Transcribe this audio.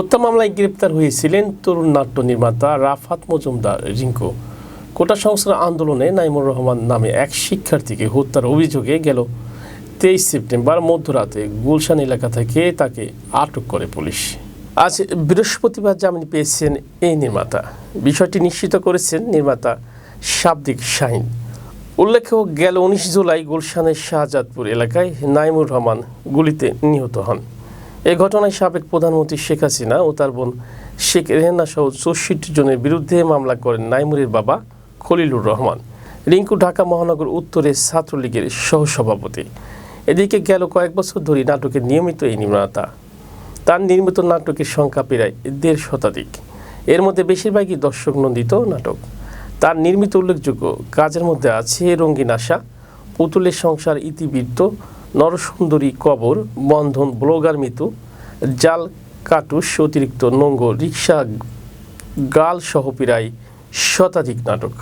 হত্যা মামলায় গ্রেপ্তার হয়েছিলেন তরুণ নাট্য নির্মাতা রাফাত মজুমদার রিঙ্কু। কোটা সংস্কার আন্দোলনে নাইমুর রহমান নামে এক শিক্ষার্থীকে হত্যার অভিযোগে গেল তেইশ সেপ্টেম্বর মধ্যরাতে গুলশান এলাকা থেকে তাকে আটক করে পুলিশ। আজ বৃহস্পতিবার জামিন পেয়েছেন এই নির্মাতা। বিষয়টি নিশ্চিত করেছেন নির্মাতা শাব্দিক শাহিন। উল্লেখ্য, গেল উনিশ জুলাই গুলশানের শাহজাদপুর এলাকায় নাইমুর রহমান গুলিতে নিহত হন। এ ঘটনায় সাবেক প্রধানমন্ত্রী শেখ হাসিনা ও তার বোন শেখ রেহেনা সহ চৌষট্টি জনের বিরুদ্ধে মামলা করেন নাইমুরের বাবা খলিলুর রহমান। রিঙ্কু ঢাকা মহানগর উত্তরের ছাত্রলীগের সহসভাপতি। এদিকে গেল কয়েক বছর ধরে নাটকের নিয়মিত এই নির্মাতা। তার নির্মিত নাটকের সংখ্যা প্রায় দেড় শতাধিক। এর মধ্যে বেশিরভাগই দর্শক নন্দিত নাটক। তার নির্মিত উল্লেখযোগ্য কাজের মধ্যে আছে রঙিন আশা, পুতুলের সংসার ইতিবৃত্ত নরসুন্দরী কবর, বন্ধন ব্লগার মৃত্যু জাল কাটুস, অতিরিক্ত নোঙ্গ, রিক্সা, গাল সহ প্রায় শতাধিক নাটক।